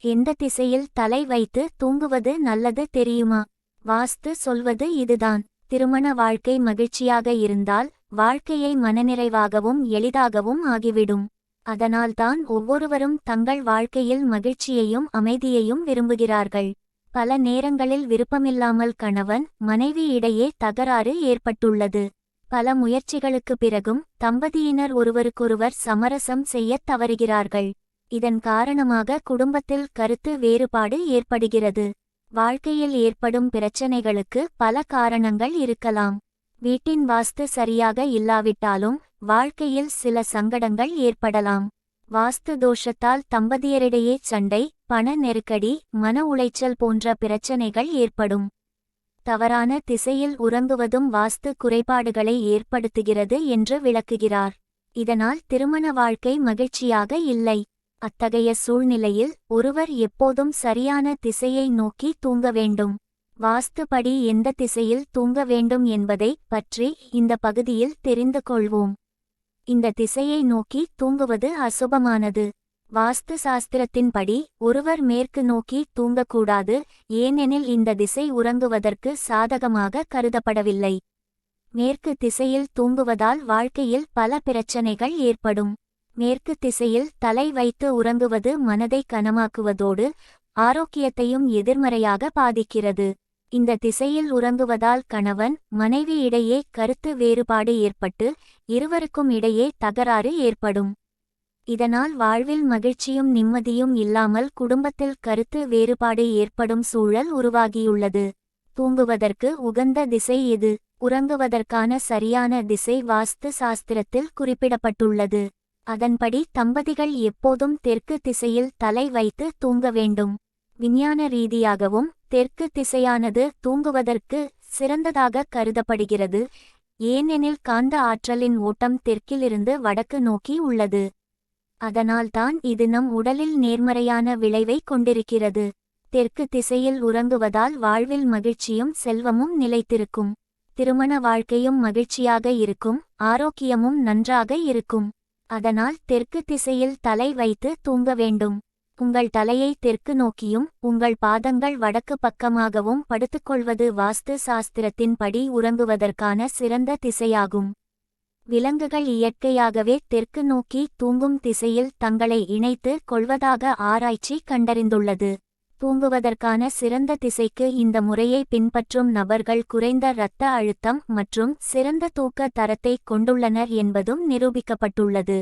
எந்த திசையில் தலை வைத்து தூங்குவது நல்லது தெரியுமா? வாஸ்து சொல்வது இதுதான். திருமண வாழ்க்கை மகிழ்ச்சியாக இருந்தால் வாழ்க்கையை மனநிறைவாகவும் எளிதாகவும் ஆகிவிடும். அதனால்தான் ஒவ்வொருவரும் தங்கள் வாழ்க்கையில் மகிழ்ச்சியையும் அமைதியையும் விரும்புகிறார்கள். பல நேரங்களில் விருப்பமில்லாமல் கணவன் மனைவி இடையே தகராறு ஏற்பட்டுள்ளது. பல முயற்சிகளுக்கு பிறகும் தம்பதியினர் ஒருவருக்கொருவர் சமரசம் செய்யத் தவறுகிறார்கள். இதன் காரணமாக குடும்பத்தில் கருத்து வேறுபாடு ஏற்படுகிறது. வாழ்க்கையில் ஏற்படும் பிரச்சனைகளுக்கு பல காரணங்கள் இருக்கலாம். வீட்டின் வாஸ்து சரியாக இல்லாவிட்டாலும் வாழ்க்கையில் சில சங்கடங்கள் ஏற்படலாம். வாஸ்து தோஷத்தால் தம்பதியரிடையே சண்டை பண நெருக்கடி மன உளைச்சல் போன்ற பிரச்சனைகள் ஏற்படும். தவறான திசையில் உறங்குவதும் வாஸ்து குறைபாடுகளை ஏற்படுத்துகிறது என்று விளக்குகிறார். இதனால் திருமண வாழ்க்கை மகிழ்ச்சியாக இல்லை. அத்தகைய சூழ்நிலையில் ஒருவர் எப்போதும் சரியான திசையை நோக்கி தூங்க வேண்டும். வாஸ்துபடி எந்த திசையில் தூங்க வேண்டும் என்பதை பற்றி இந்த பகுதியில் தெரிந்து கொள்வோம். இந்த திசையை நோக்கி தூங்குவது அசுபமானது. வாஸ்து சாஸ்திரத்தின்படி ஒருவர் மேற்கு நோக்கி தூங்கக்கூடாது ஏனெனில் இந்த திசை உறங்குவதற்கு சாதகமாக கருதப்படவில்லை. மேற்கு திசையில் தூங்குவதால் வாழ்க்கையில் பல பிரச்சனைகள் ஏற்படும். மேற்கு திசையில் தலை வைத்து உறங்குவது மனதை கனமாக்குவதோடு ஆரோக்கியத்தையும் எதிர்மறையாக பாதிக்கிறது. இந்த திசையில் உறங்குவதால் கணவன் மனைவி இடையே கருத்து வேறுபாடு ஏற்பட்டு இருவருக்கும் இடையே தகராறு ஏற்படும். இதனால் வாழ்வில் மகிழ்ச்சியும் நிம்மதியும் இல்லாமல் குடும்பத்தில் கருத்து வேறுபாடு ஏற்படும் சூழல் உருவாகியுள்ளது. தூங்குவதற்கு உகந்த திசை எது? உறங்குவதற்கான சரியான திசை வாஸ்து சாஸ்திரத்தில் குறிப்பிடப்பட்டுள்ளது. அதன்படி தம்பதிகள் எப்போதும் தெற்கு திசையில் தலை வைத்து தூங்க வேண்டும். விஞ்ஞான ரீதியாகவும் தெற்கு திசையானது தூங்குவதற்கு சிறந்ததாக கருதப்படுகிறது. ஏனெனில் காந்த ஆற்றலின் ஓட்டம் தெற்கிலிருந்து வடக்கு நோக்கி உள்ளது. அதனால்தான் இது நம் உடலில் நேர்மறையான விளைவை கொண்டிருக்கிறது. தெற்கு திசையில் உறங்குவதால் வாழ்வில் மகிழ்ச்சியும் செல்வமும் நிலைத்திருக்கும். திருமண வாழ்க்கையும் மகிழ்ச்சியாக இருக்கும். ஆரோக்கியமும் நன்றாக இருக்கும். அதனால் தெற்கு திசையில் தலை வைத்து தூங்க வேண்டும். உங்கள் தலையை தெற்கு நோக்கியும் உங்கள் பாதங்கள் வடக்கு பக்கமாகவும் படுத்துக்கொள்வது வாஸ்து சாஸ்திரத்தின்படி உறங்குவதற்கான சிறந்த திசையாகும். விலங்குகள் இயற்கையாகவே தெற்கு நோக்கி தூங்கும் திசையில் தங்களை இணைத்து கொள்வதாக ஆராய்ச்சி கண்டறிந்துள்ளது. தூங்குவதற்கான சிறந்த திசைக்கு இந்த முறையை பின்பற்றும் நபர்கள் குறைந்த இரத்த அழுத்தம் மற்றும் சிறந்த தூக்க தரத்தை கொண்டுள்ளனர் என்பதும் நிரூபிக்கப்பட்டுள்ளது.